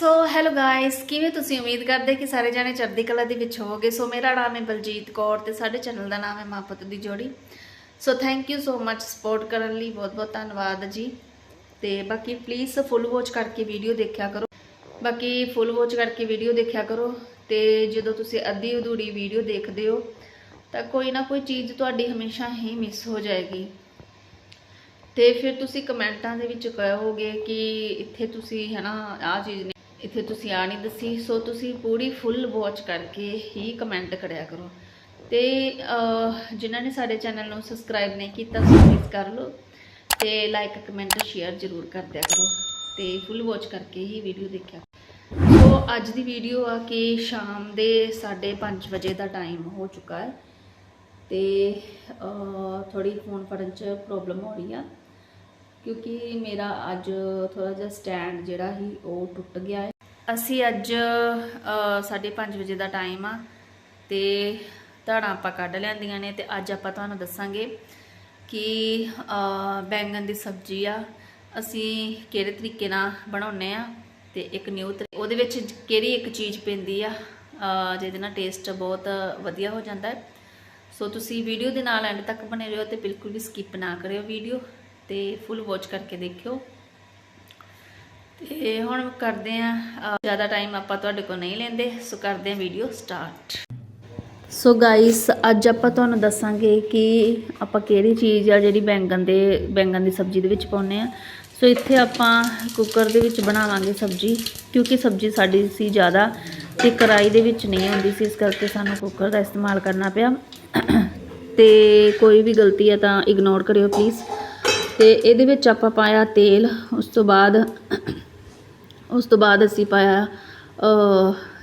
So hello guys ਕਿਵੇਂ ਤੁਸੀਂ ਉਮੀਦ ਕਰਦੇ ਕਿ ਸਾਰੇ ਜਾਣੇ ਚੜ੍ਹਦੀ ਕਲਾ ਦੇ ਵਿੱਚ ਹੋਵੋਗੇ? ਸੋ ਮੇਰਾ ਨਾਮ ਹੈ ਬਲਜੀਤ ਕੌਰ ਤੇ ਸਾਡੇ ਚੈਨਲ ਦਾ ਨਾਮ ਹੈ ਮਾਪਤ ਦੀ ਜੋੜੀ। So thank you so much support ਕਰਨ ਲਈ ਬਹੁਤ ਬਹੁਤ ਧੰਨਵਾਦ ਜੀ। ਤੇ ਬਾਕੀ ਪਲੀਜ਼ ਫੁੱਲ ਵਾਚ ਕਰਕੇ ਵੀਡੀਓ ਦੇਖਿਆ ਕਰੋ। ਬਾਕੀ ਫੁੱਲ ਵਾਚ ਕਰਕੇ ਵੀਡੀਓ ਦੇਖਿਆ ਕਰੋ ਤੇ ਜਦੋਂ ਤੁਸੀਂ ਅੱਧੀ ਅਧੂਰੀ ਵੀਡੀਓ ਦੇਖਦੇ ਹੋ, ਤਾਂ ਕੋਈ ਨਾ ਕੋਈ ਚੀਜ਼ ਤੁਹਾਡੀ ਹਮੇਸ਼ਾ ਹੀ ਮਿਸ ਹੋ ਜਾਏਗੀ। ਤੇ ਫਿਰ ਤੁਸੀਂ ਕਮੈਂਟਾਂ ਦੇ ਵਿੱਚ ਕਹੋਗੇ ਕਿ ਇੱਥੇ ਤੁਸੀਂ ਹਨਾ ਆਹ ਚੀਜ਼ ਨਹੀਂ ਇੱਥੇ ਤੁਸੀਂ ਆ ਨਹੀਂ ਦੱਸੀ, ਸੋ ਤੁਸੀਂ ਪੂਰੀ ਫੁੱਲ ਵਾਚ ਕਰਕੇ ਹੀ ਕਮੈਂਟ ਕਰਿਆ ਕਰੋ। ਤੇ ਜਿਨ੍ਹਾਂ ਨੇ ਸਾਡੇ ਚੈਨਲ ਨੂੰ ਸਬਸਕ੍ਰਾਈਬ ਨਹੀਂ ਕੀਤਾ ਸੋ ਪਲੀਜ਼ ਕਰ ਲਓ ਤੇ ਲਾਈਕ ਕਮੈਂਟ ਸ਼ੇਅਰ ਜ਼ਰੂਰ ਕਰ ਦਿਆ ਕਰੋ ਤੇ ਫੁੱਲ ਵਾਚ ਕਰਕੇ ਹੀ ਵੀਡੀਓ ਦੇਖਿਆ ਸੋ, ਅੱਜ ਦੀ ਵੀਡੀਓ ਆ ਕਿ ਸ਼ਾਮ ਦੇ 5:30 ਵਜੇ ਦਾ ਟਾਈਮ ਹੋ ਚੁੱਕਾ ਹੈ ਤੇ ਥੋੜੀ ਫੋਨ ਫੜਨ ਚ ਪ੍ਰੋਬਲਮ ਹੋ ਰਹੀ ਆ। ਕਿਉਂਕਿ ਮੇਰਾ ਅੱਜ ਥੋੜਾ ਜਿਹਾ ਸਟੈਂਡ ਜਿਹੜਾ ਸੀ, ਉਹ ਟੁੱਟ ਗਿਆ ਹੈ। ਅਸੀਂ ਅੱਜ 5:30 ਵਜੇ ਦਾ ਟਾਈਮ ਆ ਤੇ ਧੜਾਂ ਆਪਾਂ ਕੱਢ ਲੈਂਦੀਆਂ ਨੇ ਤੇ ਅੱਜ ਆਪਾਂ ਤੁਹਾਨੂੰ ਦੱਸਾਂਗੇ ਕਿ ਬੈਂਗਣ ਦੀ ਸਬਜ਼ੀ ਆ। ਅਸੀਂ ਕਿਹੜੇ ਤਰੀਕੇ ਨਾਲ ਬਣਾਉਨੇ ਆ ਤੇ ਇੱਕ ਨਿਊ ਉਹਦੇ ਵਿੱਚ ਕਿਹੜੀ ਇੱਕ ਚੀਜ਼ ਪੈਂਦੀ ਆ ਜਿਹਦੇ ਨਾਲ ਟੇਸਟ ਬਹੁਤ ਵਧੀਆ ਹੋ ਜਾਂਦਾ ਹੈ। ਸੋ ਤੁਸੀਂ ਵੀਡੀਓ ਦੇ ਨਾਲ ਐਂਡ ਤੱਕ ਬਣੇ ਰਹੋ ਤੇ ਬਿਲਕੁਲ ਵੀ ਸਕਿਪ ਨਾ ਕਰਿਓ ਵੀਡੀਓ ਤੇ ਫੁੱਲ ਵਾਚ ਕਰਕੇ ਦੇਖਿਓ। ਤੇ ਹੁਣ ਕਰਦੇ ਆ ਜ਼ਿਆਦਾ ਟਾਈਮ ਆਪਾਂ ਤੁਹਾਡੇ ਕੋਲ ਨਹੀਂ ਲੈਂਦੇ, ਸੋ ਕਰਦੇ ਆ ਵੀਡੀਓ ਸਟਾਰਟ ਸੋ ਗਾਇਸ ਅੱਜ ਆਪਾਂ ਤੁਹਾਨੂੰ ਦੱਸਾਂਗੇ ਕਿ ਆਪਾਂ ਕਿਹੜੀ ਚੀਜ਼ ਆ ਜਿਹੜੀ ਬੈਂਗਣ ਦੇ, ਬੈਂਗਣ ਦੀ ਸਬਜ਼ੀ ਦੇ ਵਿੱਚ ਪਾਉਨੇ ਆ। ਸੋ ਇੱਥੇ ਆਪਾਂ ਕੁੱਕਰ ਦੇ ਵਿੱਚ ਬਣਾਵਾਂਗੇ ਸਬਜ਼ੀ, ਕਿਉਂਕਿ ਸਬਜ਼ੀ ਸਾਡੀ ਸੀ ਜ਼ਿਆਦਾ ਤੇ ਕੜਾਈ ਦੇ ਵਿੱਚ ਨਹੀਂ ਆਉਂਦੀ ਸੀ, ਇਸ ਕਰਕੇ ਸਾਨੂੰ ਕੁੱਕਰ ਦਾ ਇਸਤੇਮਾਲ ਕਰਨਾ ਪਿਆ। ਤੇ ਕੋਈ ਵੀ ਗਲਤੀ ਹੈ ਤਾਂ ਇਗਨੋਰ ਕਰਿਓ ਪਲੀਜ਼ ਤੇ ਇਹਦੇ ਵਿੱਚ ਆਪਾਂ ਪਾਇਆ ਤੇਲ, ਉਸ ਤੋਂ ਬਾਅਦ, ਉਸ ਤੋਂ ਬਾਅਦ ਅਸੀਂ ਪਾਇਆ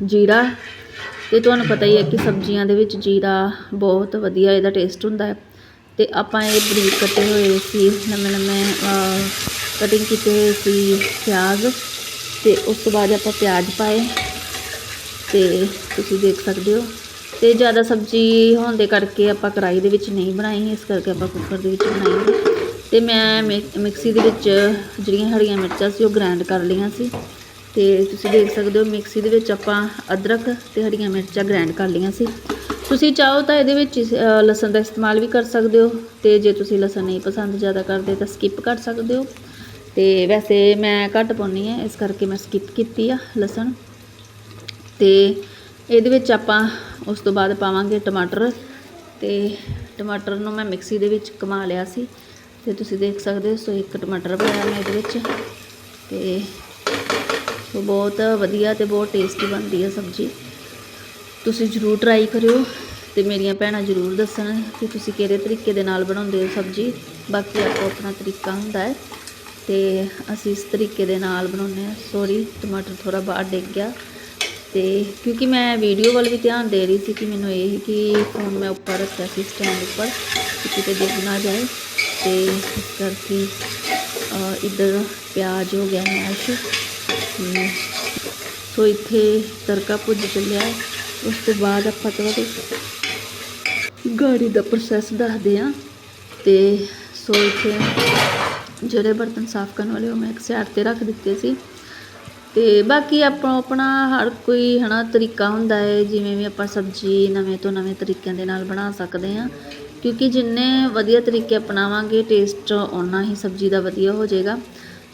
ਜੀਰਾ। ਤੇ ਤੁਹਾਨੂੰ ਪਤਾ ਹੀ ਹੈ ਕਿ ਸਬਜ਼ੀਆਂ ਦੇ ਵਿੱਚ ਜੀਰਾ ਬਹੁਤ ਵਧੀਆ ਇਹਦਾ ਟੇਸਟ ਹੁੰਦਾ ਹੈ। ਤੇ ਆਪਾਂ ਇਹ ਬਰੀਕ ਕੱਟੇ ਹੋਏ ਸੀ, ਨਵੇਂ ਨਵੇਂ ਕਟਿੰਗ ਕੀਤੇ ਹੋਏ ਸੀ ਪਿਆਜ਼। ਤੇ ਉਸ ਤੋਂ ਬਾਅਦ ਆਪਾਂ ਪਿਆਜ਼ ਪਾਏ। ਤੇ ਤੁਸੀਂ ਦੇਖ ਸਕਦੇ ਹੋ। ਤੇ ਜ਼ਿਆਦਾ ਸਬਜ਼ੀ ਹੋਣ ਦੇ ਕਰਕੇ ਆਪਾਂ ਕੜਾਈ ਦੇ ਵਿੱਚ ਨਹੀਂ ਬਣਾਈ, ਇਸ ਕਰਕੇ ਆਪਾਂ ਕੁੱਕਰ ਦੇ ਵਿੱਚ ਬਣਾਈ। ਤੇ ਮੈਂ ਮਿਕ- ਮਿਕਸੀ ਦੇ ਵਿੱਚ ਜਿਹੜੀਆਂ ਹਰੀਆਂ ਮਿਰਚਾਂ ਸੀ ਉਹ ਗ੍ਰਾਈਂਡ ਕਰ ਲਈਆਂ ਸੀ। ਤੇ ਤੁਸੀਂ ਦੇਖ ਸਕਦੇ ਹੋ ਮਿਕਸੀ ਦੇ ਵਿੱਚ ਆਪਾਂ ਅਦਰਕ ਤੇ ਹਰੀਆਂ ਮਿਰਚਾਂ ਗ੍ਰਾਈਂਡ ਕਰ ਲਈਆਂ ਸੀ। ਤੁਸੀਂ ਚਾਹੋ ਤਾਂ ਇਹਦੇ ਵਿੱਚ ਲਸਣ ਦਾ ਇਸਤੇਮਾਲ ਵੀ ਕਰ ਸਕਦੇ ਹੋ ਤੇ ਜੇ ਤੁਸੀਂ ਲਸਣ ਨਹੀਂ ਪਸੰਦ ਜ਼ਿਆਦਾ ਕਰਦੇ ਤਾਂ ਸਕਿਪ ਕਰ ਸਕਦੇ ਹੋ। ਤੇ ਵੈਸੇ ਮੈਂ ਘੱਟ ਪਾਉਂਦੀ ਹਾਂ, ਇਸ ਕਰਕੇ ਮੈਂ ਸਕਿਪ ਕੀਤੀ ਆ ਲਸਣ। ਤੇ ਇਹਦੇ ਵਿੱਚ ਆਪਾਂ ਉਸ ਤੋਂ ਬਾਅਦ ਪਾਵਾਂਗੇ ਟਮਾਟਰ। ਤੇ ਟਮਾਟਰ ਨੂੰ ਮੈਂ ਮਿਕਸੀ ਦੇ ਵਿੱਚ ਕਮਾ ਲਿਆ ਸੀ। ਤੇ ਤੁਸੀਂ ਦੇਖ ਸਕਦੇ ਹੋ ਸੋ ਇੱਕ ਟਮਾਟਰ ਪਾਇਆ ਮੈਂ ਇਹਦੇ ਵਿੱਚ ਤੇ ਸੋ ਬਹੁਤ ਵਧੀਆ ਤੇ ਬਹੁਤ ਟੇਸਟੀ ਬਣਦੀ ਹੈ ਸਬਜ਼ੀ। ਤੁਸੀਂ ਜ਼ਰੂਰ ਟਰਾਈ ਕਰਿਓ ਤੇ ਮੇਰੀਆਂ ਭੈਣਾਂ ਜ਼ਰੂਰ ਦੱਸਣ ਕਿ ਤੁਸੀਂ ਕਿਹੜੇ ਤਰੀਕੇ ਦੇ ਨਾਲ ਬਣਾਉਂਦੇ ਹੋ ਸਬਜ਼ੀ। ਬਾਕੀ ਆਪੋ ਆਪਣਾ ਤਰੀਕਾ ਹੁੰਦਾ ਹੈ ਤੇ ਅਸੀਂ ਇਸ ਤਰੀਕੇ ਦੇ ਨਾਲ ਬਣਾਉਂਦੇ ਹਾਂ। ਸੋਰੀ ਟਮਾਟਰ ਥੋੜਾ ਬਾਹਰ ਡਿੱਗ ਗਿਆ ਤੇ ਕਿਉਂਕਿ ਮੈਂ ਵੀਡੀਓ ਵੱਲ ਵੀ ਧਿਆਨ ਦੇ ਰਹੀ ਸੀ ਕਿ ਮੈਨੂੰ ਇਹ ਸੀ ਕਿ ਫੋਨ ਮੈਂ ਉੱਪਰ ਰੱਖਿਆ ਸੀ ਸਟੈਂਡ ਉੱਪਰ, ਕਿ ਕਿਤੇ ਡਿੱਗ ਨਾ ਜਾਏ। ਤੇ ਇਸ ਕਰਕੇ ਇੱਧਰ ਪਿਆਜ਼ ਹੋ ਗਿਆ ਮੈਸ਼। ਸੋ ਇੱਥੇ ਤੜਕਾ ਭੁੱਜ ਚੱਲਿਆ। ਉਸ ਤੋਂ ਬਾਅਦ ਆਪਾਂ ਤੁਹਾਨੂੰ ਗਾੜੀ ਦਾ ਪ੍ਰੋਸੈਸ ਦੱਸਦੇ ਆ ਤੇ ਸੋ ਇੱਥੇ ਜਿਹੜੇ ਬਰਤਨ ਸਾਫ਼ ਕਰਨ ਵਾਲੇ, ਉਹ ਮੈਂ ਇੱਕ ਸਾਈਡ ਤੇ ਰੱਖ ਦਿੱਤੇ ਸੀ। ਤੇ ਬਾਕੀ ਆਪਣਾ ਆਪਣਾ ਹਰ ਕੋਈ, ਹਨਾ, ਤਰੀਕਾ ਹੁੰਦਾ ਹੈ। ਜਿਵੇਂ ਵੀ ਆਪਾਂ ਸਬਜ਼ੀ ਨਵੇਂ ਤੋਂ ਨਵੇਂ ਤਰੀਕਿਆਂ ਦੇ ਨਾਲ ਬਣਾ ਸਕਦੇ ਹਾਂ। ਕਿਉਂਕਿ ਜਿੰਨੇ ਵਧੀਆ ਤਰੀਕੇ ਅਪਣਾਵਾਂਗੇ ਟੇਸਟ ਓਨਾ ਹੀ ਸਬਜ਼ੀ ਦਾ ਵਧੀਆ ਹੋ ਜਾਏਗਾ।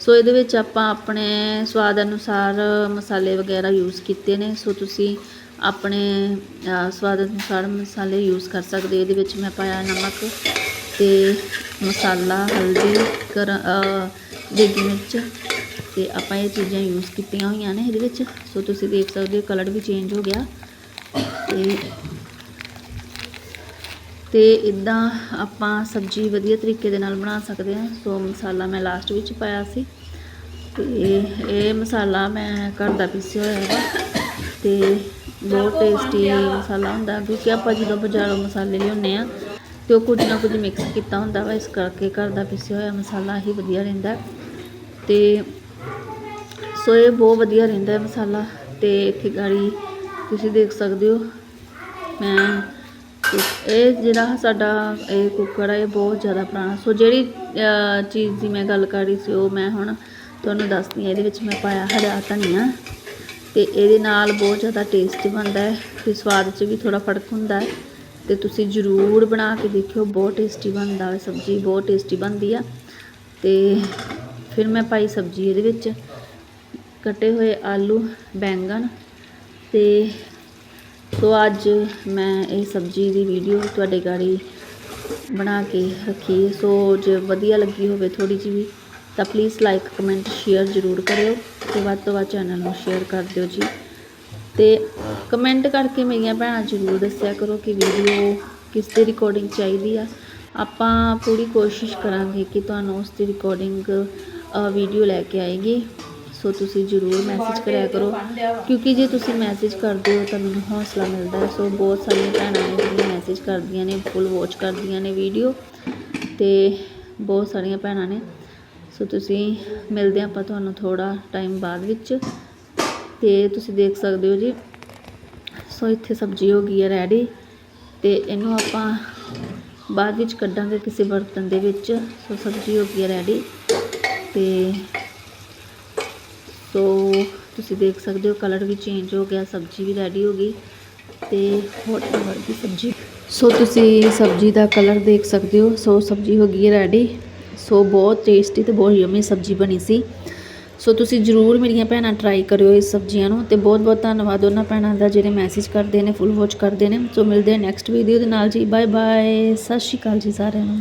ਸੋ ਇਹਦੇ ਵਿੱਚ ਆਪਾਂ ਆਪਣੇ ਸਵਾਦ ਅਨੁਸਾਰ ਮਸਾਲੇ ਵਗੈਰਾ ਯੂਜ਼ ਕੀਤੇ ਨੇ। ਸੋ ਤੁਸੀਂ ਆਪਣੇ ਸਵਾਦ ਅਨੁਸਾਰ ਮਸਾਲੇ ਯੂਜ਼ ਕਰ ਸਕਦੇ ਇਹਦੇ ਵਿੱਚ ਮੈਂ ਪਾਇਆ ਨਮਕ ਤੇ ਮਸਾਲਾ ਹਲਦੀ ਕਰ ਅ, ਦੇਗੀ ਮਿਰਚ ਤੇ ਆਪਾਂ ਇਹ ਚੀਜ਼ਾਂ ਯੂਜ਼ ਕੀਤੀਆਂ ਹੋਈਆਂ ਨੇ ਇਹਦੇ ਵਿੱਚ। ਸੋ ਤੁਸੀਂ ਦੇਖ ਸਕਦੇ ਹੋ ਕਲਰ ਵੀ ਚੇਂਜ ਹੋ ਗਿਆ ਤੇ ਤੇ ਇਦਾਂ ਆਪਾਂ ਸਬਜ਼ੀ ਵਧੀਆ ਤਰੀਕੇ ਦੇ ਨਾਲ ਬਣਾ ਸਕਦੇ ਹਾਂ। ਸੋ ਮਸਾਲਾ ਮੈਂ ਲਾਸਟ ਵਿੱਚ ਪਾਇਆ ਸੀ। ਤੇ ਇਹ ਮਸਾਲਾ ਮੈਂ ਘਰ ਦਾ ਪੀਸਿਆ ਹੋਇਆ ਹੈ ਤੇ ਬਹੁਤ ਟੇਸਟੀ ਮਸਾਲਾ ਹੁੰਦਾ ਕਿਉਂਕਿ ਆਪਾਂ ਜਦੋਂ ਬਾਜ਼ਾਰੋਂ ਮਸਾਲੇ ਲਿਆਉਂਦੇ ਆ ਤੇ ਉਹ ਕੁਝ ਨਾ ਕੁਝ ਮਿਕਸ ਕੀਤਾ ਹੁੰਦਾ ਵਾ। ਇਸ ਕਰਕੇ ਘਰ ਦਾ ਪੀਸਿਆ ਹੋਇਆ ਮਸਾਲਾ ਹੀ ਵਧੀਆ ਰਹਿੰਦਾ ਹੈ। ਤੇ ਸੋ ਇਹ ਬਹੁਤ ਵਧੀਆ ਰਹਿੰਦਾ ਮਸਾਲਾ। ਤੇ ਇੱਥੇ ਗਾੜੀ ਤੁਸੀਂ ਦੇਖ ਸਕਦੇ ਹੋ। ਮੈਂ ਇਹ ਜਿਹੜਾ ਸਾਡਾ ਇਹ ਕੁੱਕਰ ਹੈ ਇਹ ਬਹੁਤ ਜ਼ਿਆਦਾ ਪੁਰਾਣਾ। ਸੋ ਜਿਹੜੀ ਚੀਜ਼ ਦੀ ਮੈਂ ਗੱਲ ਕਰ ਰਹੀ ਸੀ, ਉਹ ਮੈਂ ਹੁਣ ਤੁਹਾਨੂੰ ਦੱਸਦੀ ਹਾਂ। ਇਹਦੇ ਵਿੱਚ ਮੈਂ ਪਾਇਆ ਹਰਾ ਧਨੀਆ ਤੇ ਇਹਦੇ ਨਾਲ ਬਹੁਤ ਜ਼ਿਆਦਾ ਟੇਸਟੀ ਬਣਦਾ ਹੈ ਤੇ ਸਵਾਦ 'ਚ ਵੀ ਥੋੜਾ ਫ਼ਰਕ ਹੁੰਦਾ ਹੈ। ਤੇ ਤੁਸੀਂ ਜ਼ਰੂਰ ਬਣਾ ਕੇ ਦੇਖਿਓ, ਬਹੁਤ ਟੇਸਟੀ ਬਣਦਾ ਹੈ। ਸਬਜ਼ੀ ਬਹੁਤ ਟੇਸਟੀ ਬਣਦੀ ਆ। ਤੇ ਫਿਰ ਮੈਂ ਪਾਈ ਸਬਜ਼ੀ ਇਹਦੇ ਵਿੱਚ। ਕੱਟੇ ਹੋਏ ਆਲੂ, ਬੈਂਗਣ ਤੇ ਸੋ ਅੱਜ ਮੈਂ ਇਹ ਸਬਜ਼ੀ ਦੀ ਵੀਡੀਓ ਤੁਹਾਡੇ ਗਾੜੀ ਬਣਾ ਕੇ ਰੱਖੀ ਸੋ ਜੇ ਵਧੀਆ ਲੱਗੀ ਹੋਵੇ ਥੋੜੀ ਜਿਹੀ ਵੀ, ਤਾਂ ਪਲੀਜ਼ ਲਾਈਕ ਕਮੈਂਟ ਸ਼ੇਅਰ ਜ਼ਰੂਰ ਕਰਿਓ ਤੇ ਵੱਧ ਤੋਂ ਵੱਧ ਚੈਨਲ ਨੂੰ ਸ਼ੇਅਰ ਕਰ ਦਿਓ ਜੀ। ਤੇ ਕਮੈਂਟ ਕਰਕੇ ਮੇਰੀਆਂ ਭੈਣਾਂ ਜ਼ਰੂਰ ਦੱਸਿਆ ਕਰੋ ਕਿ ਵੀਡੀਓ ਕਿਸ ਦੀ ਰਿਕਾਰਡਿੰਗ ਚਾਹੀਦੀ ਆ। ਆਪਾਂ ਪੂਰੀ ਕੋਸ਼ਿਸ਼ ਕਰਾਂਗੇ ਕਿ ਤੁਹਾਨੂੰ ਉਸ ਦੀ ਰਿਕਾਰਡਿੰਗ ਵੀਡੀਓ ਲੈ ਕੇ ਆਏਗੀ। ਸੋ ਤੁਸੀਂ ਜ਼ਰੂਰ ਮੈਸੇਜ ਕਰਿਆ ਕਰੋ। ਕਿਉਂਕਿ ਜੇ ਤੁਸੀਂ ਮੈਸੇਜ ਕਰਦੇ ਹੋ ਤਾਂ ਮੈਨੂੰ ਹੌਸਲਾ ਮਿਲਦਾ ਹੈ। ਸੋ ਬਹੁਤ ਸਾਰੀਆਂ ਭੈਣਾਂ ਨੇ ਜਿਹੜੀਆਂ ਮੈਸੇਜ ਕਰਦੀਆਂ ਨੇ ਫੁੱਲ ਵਾਚ ਕਰਦੀਆਂ ਨੇ ਵੀਡੀਓ ਤੇ ਬਹੁਤ ਸਾਰੀਆਂ ਭੈਣਾਂ ਨੇ। ਸੋ ਤੁਸੀਂ ਮਿਲਦੇ ਹਾਂ ਆਪਾਂ ਤੁਹਾਨੂੰ ਥੋੜਾ ਟਾਈਮ ਬਾਅਦ ਵਿੱਚ। ਤੇ ਤੁਸੀਂ ਦੇਖ ਸਕਦੇ ਹੋ ਜੀ, ਸੋ ਇੱਥੇ ਸਬਜ਼ੀ ਹੋ ਗਈ ਹੈ ਰੈਡੀ ਤੇ ਇਹਨੂੰ ਆਪਾਂ ਬਾਅਦ ਵਿੱਚ ਕੱਢਾਂਗੇ ਕਿਸੇ ਬਰਤਨ ਦੇ ਵਿੱਚ। ਸੋ ਸਬਜ਼ੀ ਹੋ ਗਈ ਹੈ ਰੈਡੀ ਤੇ ਸੋ ਤੁਸੀਂ ਦੇਖ ਸਕਦੇ ਹੋ ਕਲਰ ਵੀ ਚੇਂਜ ਹੋ ਗਿਆ, ਸਬਜ਼ੀ ਵੀ ਰੈਡੀ ਹੋ ਗਈ ਤੇ ਹੋਟਲ ਵਰਗੀ ਸਬਜ਼ੀ? ਸੋ ਤੁਸੀਂ ਸਬਜ਼ੀ ਦਾ ਕਲਰ ਦੇਖ ਸਕਦੇ ਹੋ, ਸੋ ਸਬਜ਼ੀ ਹੋ ਗਈ ਹੈ ਰੈਡੀ ਸੋ ਬਹੁਤ ਟੇਸਟੀ ਤੇ ਬਹੁਤ ਯਮੀ ਸਬਜ਼ੀ ਬਣੀ ਸੀ। ਸੋ ਤੁਸੀਂ ਜਰੂਰ ਮੇਰੀਆਂ ਭੈਣਾਂ ਟਰਾਈ ਕਰਿਓ ਇਸ ਸਬਜ਼ੀਆਂ ਨੂੰ ਤੇ ਬਹੁਤ ਬਹੁਤ ਧੰਨਵਾਦ ਉਹਨਾਂ ਭੈਣਾਂ ਦਾ ਜਿਹੜੇ ਮੈਸੇਜ ਕਰਦੇ ਨੇ ਫੁੱਲ ਵਾਚ ਕਰਦੇ ਨੇ। ਸੋ ਮਿਲਦੇ ਆ ਨੈਕਸਟ ਵੀਡੀਓ ਦੇ ਨਾਲ ਜੀ ਬਾਏ ਬਾਏ ਸਤਿ ਸ਼੍ਰੀ ਅਕਾਲ ਜੀ ਸਾਰਿਆਂ ਨੂੰ।